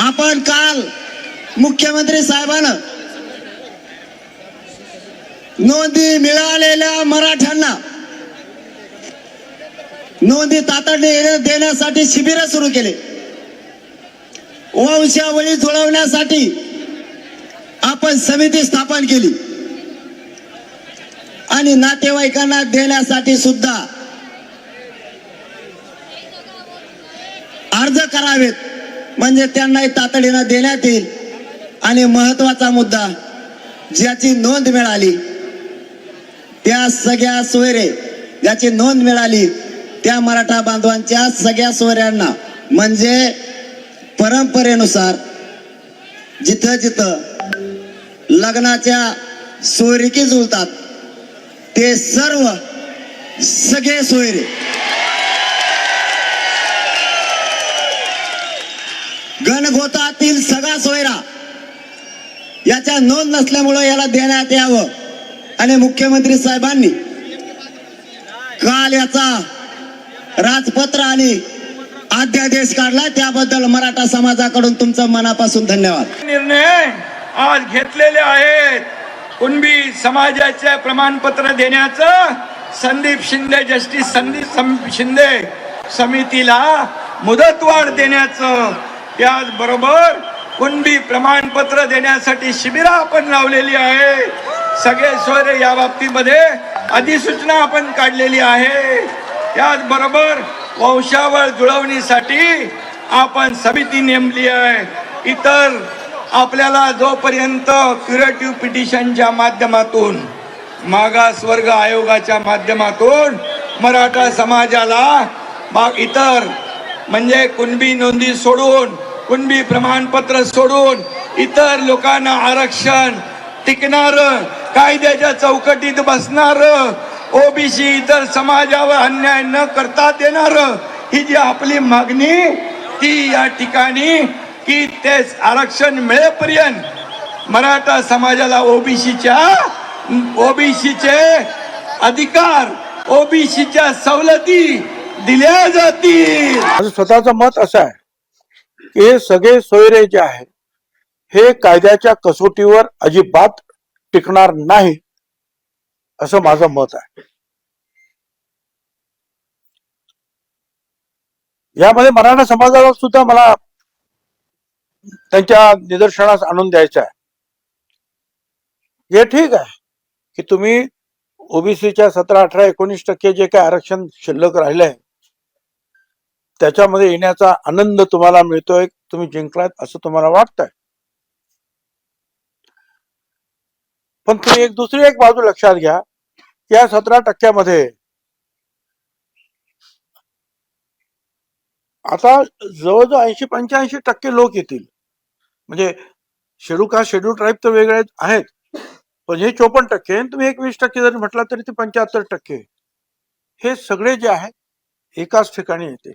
आपण काल मुख्यमंत्री साहेबांना नोंदी मिळालेल्या मराठ्यांना नोंदी तातडीने देण्यासाठी शिबिर सुरू केले. वंशावळी जुळवण्यासाठी आपण समिती स्थापन केली. आणि नातेवाईकांना देण्यासाठी सुद्धा अर्ज करावेत. म्हणजे त्यांनाही तातडीनं देण्यात येईल. आणि महत्त्वाचा मुद्दा ज्याची नोंद मिळाली त्या सगळ्या सोयरे ज्याची नोंद मिळाली त्या मराठा बांधवांच्या सगळ्या सोयऱ्यांना म्हणजे परंपरेनुसार जिथं जिथं लग्नाच्या सोयरिकी जुळतात ते सर्व सगळे सोयरे गणगोतातील सगळा सोयरा याच्या नोंद नसल्यामुळं याला देण्यात यावं. आणि मुख्यमंत्री साहेबांनी काल याचा राजपत्र आणि अध्यादेश काढला. त्याबद्दल मराठा समाजाकडून तुमचं मनापासून धन्यवाद. निर्णय आज घेतलेले आहेत. कुणबी समाजाचे प्रमाणपत्र देण्याचं संदीप शिंदे जस्टिस संदीप शिंदे समितीला मुदतवाढ देण्याचं त्याचबरोबर कुणबी प्रमाणपत्र देण्यासाठी शिबिरं आपण लावलेली आहे. सगळे सोयरे या बाबतीमध्ये अधिसूचना आपण काढलेली आहे. त्याचबरोबर वंशावळ जुळवणीसाठी आपण समिती नेमली आहे. इतर आपल्याला जोपर्यंत क्युरेटिव्ह पिटिशनच्या माध्यमातून मागास वर्ग आयोगाच्या माध्यमातून मराठा समाजाला इतर म्हणजे कुणबी नोंदी सोडून कुणबी प्रमाणपत्र सोडून इतर लोकांना आरक्षण टिकणार कायद्याच्या चौकटीत बसणार ओबीसी इतर समाजावर अन्याय न करता देणार ही जी आपली मागणी ती या ठिकाणी की ते आरक्षण मिळेपर्यंत मराठा समाजाला ओबीसीच्या ओबीसीचे अधिकार ओबीसीच्या सवलती दिल्या जातील. माझं स्वतःचं मत असं आहे की हे सगळे सोयरे जे आहे हे कायद्याच्या कसोटीवर अजिबात टिकणार नाही असं माझं मत आहे. यामध्ये मराठा समाजाला सुद्धा मला त्यांच्या निदर्शनास आणून द्यायचं आहे. हे ठीक आहे की तुम्ही ओबीसीच्या सतरा अठरा एकोणीस टक्के जे काही आरक्षण शिल्लक राहिलंय त्याच्यामध्ये येण्याचा आनंद तुम्हाला मिळतोय तुम्ही जिंकलात असं तुम्हाला वाटतंय. पण तुम्ही एक दुसरी एक बाजू लक्षात घ्या. या सतरा टक्क्यामध्ये आता जवळजवळ ऐंशी पंच्याऐंशी टक्के लोक येतील. म्हणजे शेड्यूल का शेड्यूल ट्राईब तर वेगळे आहेत. पण हे चोपन्न टक्के आणि तुम्ही एकवीस टक्के जरी म्हटला तरी ते पंच्याहत्तर टक्के. हे सगळे जे आहे एकाच ठिकाणी येतील.